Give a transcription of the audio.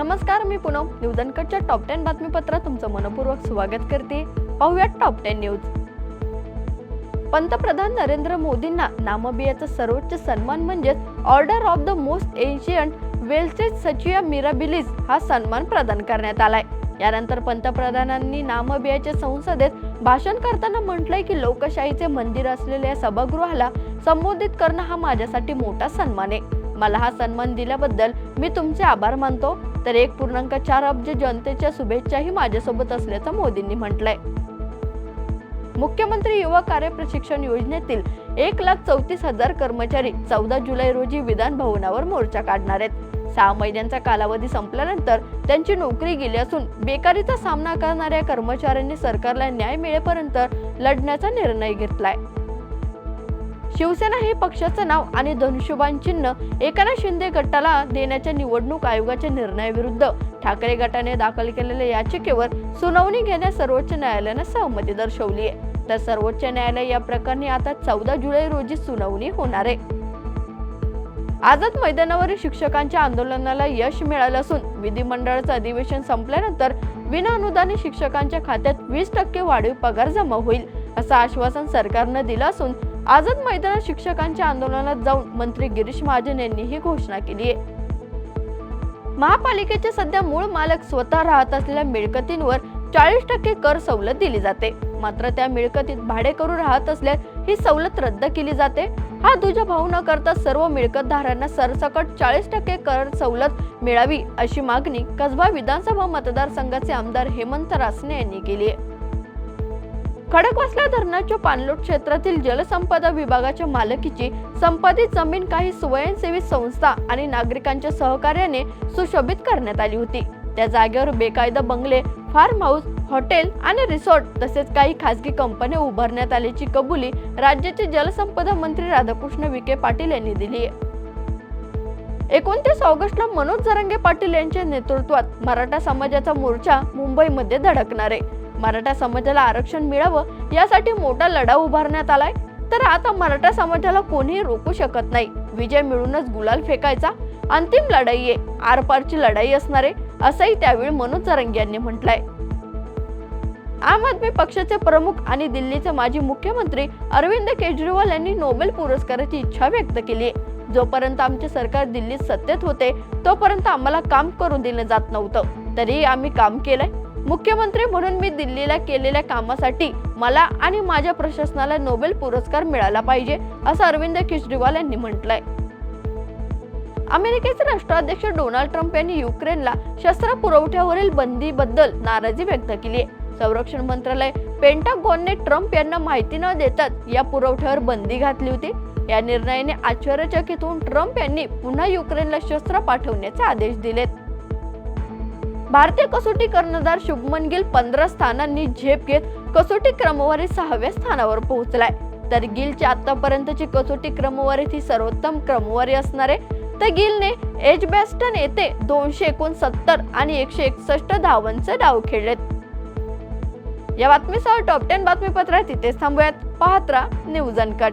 नमस्कार मी पुनम. न्यूजनकडच्या टॉप टेन बातमीपत्रात तुमचं मनपूर्वक स्वागत करते. पाहूयात टॉप टेन न्यूज. पंतप्रधान नरेंद्र मोदींना नामबियाचा सर्वोच्च सन्मान म्हणजेच order of the most ancient welwitschia mirabilis हा सन्मान प्रदान करण्यात आलाय. यानंतर पंतप्रधानांनी नामबियाच्या संसदेत भाषण करताना म्हटलंय की लोकशाहीचे मंदिर असलेल्या सभागृहाला संबोधित करणं हा माझ्यासाठी मोठा सन्मान आहे. मला हा सन्मान दिल्याबद्दल मी तुमचे आभार मानतो. तर एक पूर्णांक चार अब्ज जनतेच्या शुभेच्छाही माझ्यासोबत असल्याचं मोदींनी म्हटलंय. मुख्यमंत्री युवा कार्य प्रशिक्षण योजनेतील एक लाख चौतीस हजार कर्मचारी चौदा जुलै रोजी विधान भवनावर मोर्चा काढणार आहेत. सहा महिन्यांचा कालावधी संपल्यानंतर त्यांची नोकरी गेली असून बेकारीचा सामना करणाऱ्या कर्मचाऱ्यांनी सरकारला न्याय मिळेपर्यंत लढण्याचा निर्णय घेतलाय. शिवसेना हे पक्षाचं नाव आणि धनुष्यबाण चिन्ह एकनाथ शिंदे गटाला देण्याच्या निवडणूक आयोगाच्या निर्णयाविरुद्ध ठाकरे गटाने दाखल केलेल्या याचिकेवर सुनावणी घेण्यास सर्वोच्च न्यायालयानं सहमती दर्शवली आहे. तर सर्वोच्च न्यायालय या प्रकरणी आता चौदा जुलै रोजी सुनावणी होणार आहे. आझाद मैदानावरील शिक्षकांच्या आंदोलनाला यश मिळालं असून विधिमंडळाचं अधिवेशन संपल्यानंतर विनाअनुदानित शिक्षकांच्या खात्यात वीस टक्के वाढीव पगार जमा होईल असं आश्वासन सरकारनं दिलं असून आझाद मैदानात शिक्षकांच्या आंदोलनात जाऊन मंत्री गिरीश महाजन यांनी ही घोषणा केली आहे. महापालिकेचे सध्या मूळ मालक स्वतः राहत असलेल्या मिळकतींवर चाळीस टक्के कर सवलत दिली जाते. मात्र त्या मिळकतीत भाडेकरू राहत असल्यास ही सवलत रद्द केली जाते. हा दुजा भाऊ न करता सर्व मिळकतधारांना सरसकट चाळीस टक्के कर सवलत मिळावी अशी मागणी कसबा विधानसभा मतदारसंघाचे आमदार हेमंत रासने यांनी केली आहे. खडकवासला धरणाच्या पाणलोट क्षेत्रातील जलसंपदा विभागाच्या मालकीची संपादित जमीन काही स्वयंसेवी संस्था आणि नागरिकांच्या सहकार्याने सुशोभित करण्यात आली होती. त्या जागेवर बेकायदा बंगले फार्म हाऊस हॉटेल आणि रिसॉर्ट तसेच काही खासगी कंपन्या उभारण्यात आल्याची कबुली राज्याचे जलसंपदा मंत्री राधाकृष्ण विखे पाटील यांनी दिली आहे. एकोणतीस ऑगस्टला मनोज जरंगे पाटील यांच्या नेतृत्वात मराठा समाजाचा मोर्चा मुंबईमध्ये धडकणार आहे. मराठा समाजाला आरक्षण मिळावं यासाठी मोठा लढा उभारण्यात आलाय. तर आता मराठा समाजाला कोणीही रोखू शकत नाही. विजय मिळूनच गुलाल फेकायचा. अंतिम लढाई आहे. आरपारची लढाई असणार आहे असंही त्यावेळी मनोज जरंगे यांनी म्हटलंय. आम आदमी पक्षाचे प्रमुख आणि दिल्लीचे माजी मुख्यमंत्री अरविंद केजरीवाल यांनी नोबेल पुरस्काराची इच्छा व्यक्त केली आहे. जोपर्यंत आमचे सरकार दिल्लीत सत्तेत होते तोपर्यंत आम्हाला काम करून दिलं जात नव्हतं. तरीही आम्ही काम केलंय. मुख्यमंत्री म्हणून मी दिल्लीला केलेल्या कामासाठी मला आणि माझ्या प्रशासनाला नोबेल पुरस्कार मिळाला पाहिजे असं अरविंद केजरीवाल यांनी म्हटलंय. अमेरिकेचे राष्ट्राध्यक्ष डोनाल्ड ट्रम्प यांनी युक्रेनला शस्त्र पुरवठ्यावरील बंदीबद्दल नाराजी व्यक्त केली आहे संरक्षण मंत्रालय पेंटागॉनने ट्रम्प यांना माहिती न देताच या पुरवठ्यावर बंदी घातली होती. या निर्णयाने आश्चर्यचकित होऊन ट्रम्प यांनी पुन्हा युक्रेनला शस्त्र पाठवण्याचे आदेश दिलेत. भारतीय कसोटी कर्णधार शुभमन गिल पंधरा स्थानांनी झेप घेत कसोटी क्रमवारी सहाव्या स्थानावर पोहोचलाय. तर गिलची आतापर्यंतची कसोटी क्रमवारीत ही सर्वोत्तम क्रमवारी असणार. आहे तर गिलने एजबॅस्टन येथे दोनशे एकोणसत्तर आणि एकशे एकसष्ट धावांचे डाव खेळलेत. या बातमीसह टॉप टेन बातमीपत्रात तिथेच थांबूयात. पाहत राहा न्यूज अनकट